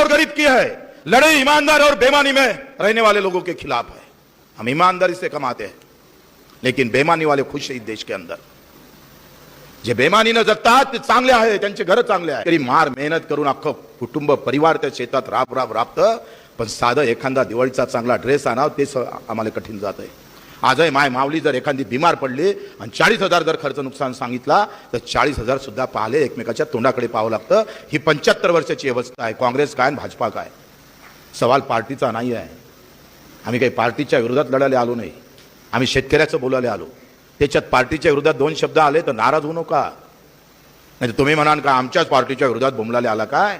और गरीब की है। लड़ाई ईमानदार और बेमानी में रहने वाले लोगों के खिलाफ है। हम ईमानदारी से कमाते हैं लेकिन बेमानी वाले खुश है इस देश के अंदर। जे बेमानीनं जगतात ते चांगले आहे त्यांचे घर चांगले आहे। तरी मार मेहनत करून अख्खं कुटुंब परिवार त्या शेतात राब राब राबतं पण साधं एखादा दिवाळीचा चांगला ड्रेस आणावं ते आम्हाला कठीण जात आहे आजही माय माऊली जर एखादी बिमार पडली आणि चाळीस हजार जर खर्च नुकसान सांगितला तर चाळीस हजार सुद्धा पाहिले एकमेकाच्या तोंडाकडे पाहावं लागतं. ही पंच्याहत्तर वर्षाची अवस्था आहे. काँग्रेस काय आणि भाजपा काय? सवाल पार्टीचा नाही आहे. आम्ही काही पार्टीच्या विरोधात लढायला आलो नाही. आम्ही शेतकऱ्याचं बोलायला आलो. त्याच्यात पार्टीच्या विरोधात दोन शब्द आले तर नाराज होऊ नका. नाही तर तुम्ही म्हणाल का आमच्याच पार्टीच्या विरोधात बोमलाले आला काय?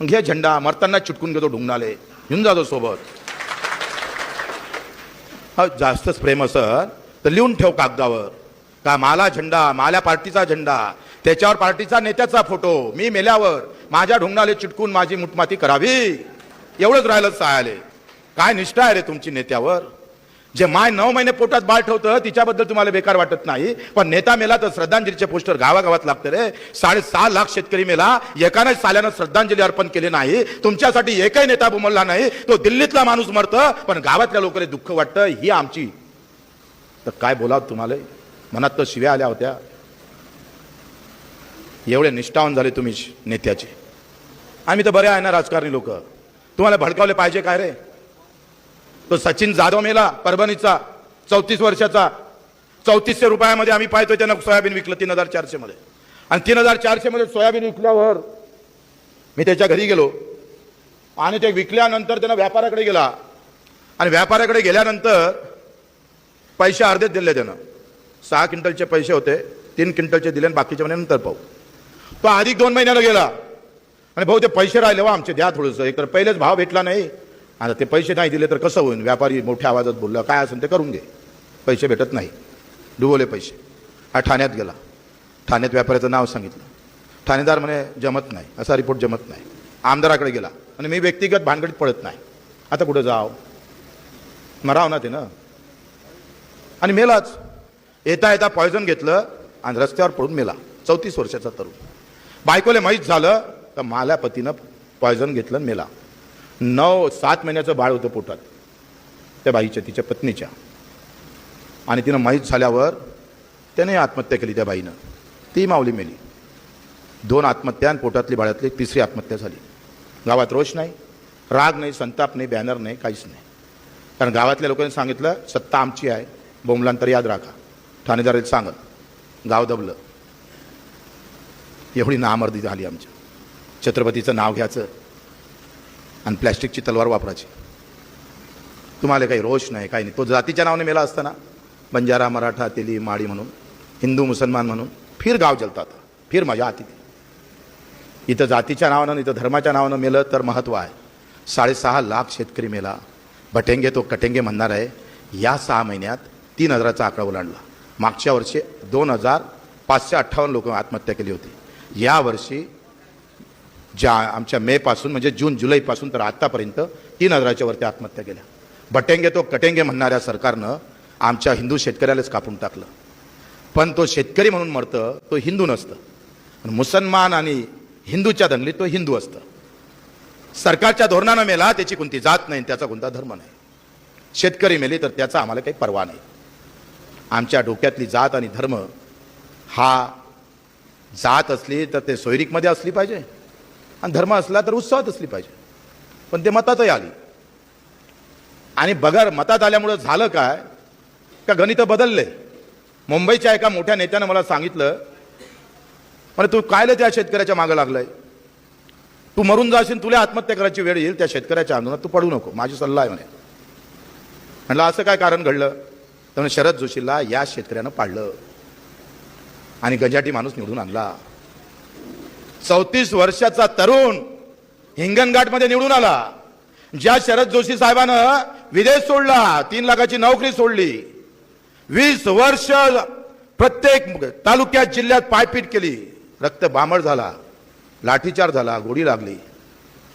मग घ्या झेंडा मरताना चिटकून घेतो ढुंगणाले. घेऊन जातो सोबत. हा जास्तच प्रेम असत तर लिहून ठेव कागदावर. का माला झेंडा माल्या पार्टीचा झेंडा त्याच्यावर पार्टीचा नेत्याचा फोटो मी मेल्यावर माझ्या ढुंगणाले चिटकून माझी मुठमाती करावी. एवढंच राहिलं सायाले. काय निष्ठा आहे रे तुमची नेत्यावर? जे माय नऊ महिने पोटात बाळ ठेवतं तिच्याबद्दल तुम्हाला बेकार वाटत नाही. पण नेता मेला तर श्रद्धांजलीचे पोस्टर गावागावात लागतं रे. साडेसहा लाख शेतकरी मेला. एकाने साल्यानं श्रद्धांजली अर्पण केली नाही. तुमच्यासाठी एकही नेता बुमलला नाही. तो दिल्लीतला माणूस मरतं पण गावातल्या लोकांना दुःख वाटतं ही आमची. तर काय बोलाव तुम्हाला? मनात तर शिव्या आल्या होत्या. एवढे निष्ठावान झाले तुम्ही नेत्याचे. आम्ही तर बरे आहे ना राजकारणी लोक. तुम्हाला भडकावले पाहिजे काय रे? तो सचिन जाधव मेला परभणीचा चौतीस वर्षाचा. चौतीसशे रुपयामध्ये आम्ही पाहतोय त्यांना सोयाबीन विकलं तीन हजार चारशेमध्ये. आणि तीन हजार चारशेमध्ये सोयाबीन विकल्यावर मी त्याच्या घरी गेलो. आणि ते विकल्यानंतर त्यानं व्यापाऱ्याकडे गेला. आणि व्यापाऱ्याकडे गेल्यानंतर पैसे अर्धेच दिले त्यानं. सहा क्विंटलचे पैसे होते तीन क्विंटलचे दिले आणि बाकीच्या महिन्यानंतर नंतर पाहू. तो अधिक दोन महिन्यानं गेला. आणि भाऊ ते पैसे राहिले वा आमचे द्या थोडंसं. एक तर पहिलेच भाव भेटला नाही. आता ते पैसे नाही दिले तर कसं होईल व्यापारी मोठ्या आवाजात बोलला काय असेल ते करून घे. पैसे भेटत नाही. डुबवले पैसे. हा ठाण्यात गेला. ठाण्यात व्यापाऱ्याचं नाव सांगितलं. ठाणेदार म्हणे जमत नाही. असा रिपोर्ट जमत नाही. आमदाराकडे गेला. आणि मी व्यक्तिगत भानगडीत पडत नाही. आता कुठं जाव? मराव ना ते ना. आणि मेलाच. येता येता पॉयझन घेतलं आणि रस्त्यावर पडून मेला. चौतीस वर्षाचा तरुण. बायकोले माहीत झालं तर माल्या पतीनं पॉयझन घेतलं मेला. नऊ सात महिन्याचं बाळ होतं पोटात. त्या बाईच्या तिच्या पत्नीच्या. आणि तिनं माहीत झाल्यावर त्याने आत्महत्या केली त्या बाईनं. ती माऊली मेली. दोन आत्महत्या आणि पोटातली बाळातली तिसरी आत्महत्या झाली. गावात रोष नाही राग नाही संताप नाही बॅनर नाही काहीच नाही. कारण गावातल्या लोकांनी सांगितलं सत्ता आमची आहे बोंबलांतर याद राखा. ठाणेदार सांगत गाव दबलं. एवढी नामर्दी झाली आमच्या छत्रपतीचं नाव घ्यायचं. आणि प्लॅस्टिकची तलवार वापरायची. तुम्हाला काही रोष नाही काही नाही. तो जातीच्या नावाने मेला असताना बंजारा मराठा तेली माळी म्हणून हिंदू मुसलमान म्हणून फिर गाव जलतात. फिर माझ्या हाती इथं जातीच्या नावानं इथं धर्माच्या नावानं मेलं तर महत्त्व आहे. साडेसहा लाख शेतकरी मेला. भटेंगे तो कटेंगे म्हणणार आहे. या सहा महिन्यात तीन हजाराचा आकडा ओलांडला. मागच्या वर्षी दोन हजार पाचशे अठ्ठावन्न लोक आत्महत्या केली होती. या वर्षी ज्या आमच्या मेपासून म्हणजे जून जुलैपासून तर आत्तापर्यंत तीन हजाराच्या वरती आत्महत्या केल्या. बटेंगे तो कटेंगे म्हणणाऱ्या सरकारनं आमच्या हिंदू शेतकऱ्यालाच कापून टाकलं. पण तो शेतकरी म्हणून मरतं तो हिंदू नसतं. मुसलमान आणि हिंदूच्या दंगलीत तो हिंदू असतं. सरकारच्या धोरणानं मेला त्याची कोणती जात नाही त्याचा कोणता धर्म नाही. शेतकरी मेले तर त्याचा आम्हाला काही पर्वा नाही. आमच्या डोक्यातली जात आणि धर्म हा जात असली तर ते सोयरीकमध्ये असली पाहिजे. आणि धर्म असला तर उत्साहात असली पाहिजे. पण ते मतातही आली. आणि बगर मतात आल्यामुळं झालं काय? का गणित बदलले? मुंबईच्या एका मोठ्या नेत्यानं मला सांगितलं म्हणे तू कायलं त्या शेतकऱ्याच्या मागं लागलंय? तू मरून जाशील तुला आत्महत्या करायची वेळ येईल त्या शेतकऱ्याच्या आंदोलनात तू पडू नको माझी सल्ला आहे म्हणे. म्हणलं असं काय कारण घडलं? त्यामुळे शरद जोशीला या शेतकऱ्यानं पाडलं आणि गंजाटी माणूस निवडून आणला. चौतीस वर्षाचा तरुण हिंगणघाटमध्ये निवडून आला. ज्या शरद जोशी साहेबानं विदेश सोडला तीन लाखाची नोकरी सोडली. वीस वर्ष प्रत्येक तालुक्यात जिल्ह्यात पायपीट केली. रक्त बामळ झाला लाठीचार झाला गोडी लागली.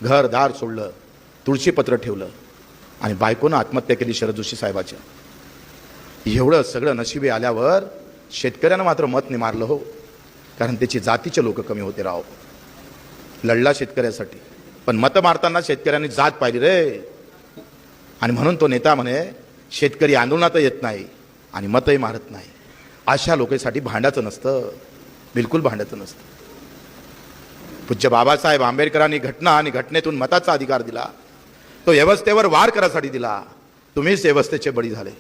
घर दार सोडलं तुळशीपत्र ठेवलं आणि बायकोनं आत्महत्या केली शरद जोशी साहेबाच्या. एवढं सगळं नशिबी आल्यावर शेतकऱ्यानं मात्र मत नाही मारलं हो. कारण त्याची जातीचे लोक कमी होते राव. लढला शेतकऱ्यासाठी. पण मतं मारताना शेतकऱ्यांनी जात पाहिली रे. आणि म्हणून तो नेता म्हणे शेतकरी आंदोलनात येत नाही आणि मतही मारत नाही. अशा लोकांसाठी भांडाचं नसतं. बिलकुल भांडाचं नसतं. पूज्य बाबासाहेब आंबेडकरांनी घटना आणि घटनेतून मताचा अधिकार दिला. तो व्यवस्थेवर वार करासाठी दिला. तुम्हीच व्यवस्थेचे बळी झाले.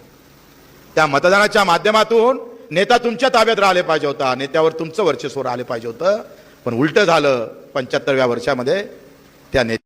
त्या मतदानाच्या माध्यमातून नेता तुमच्या ताब्यात राहिले पाहिजे होता नेत्यावर तुमचं वर्चस्व राहिले पाहिजे होतं. पण उलटं झालं पंच्याहत्तरव्या वर्षामध्ये त्या नेत्या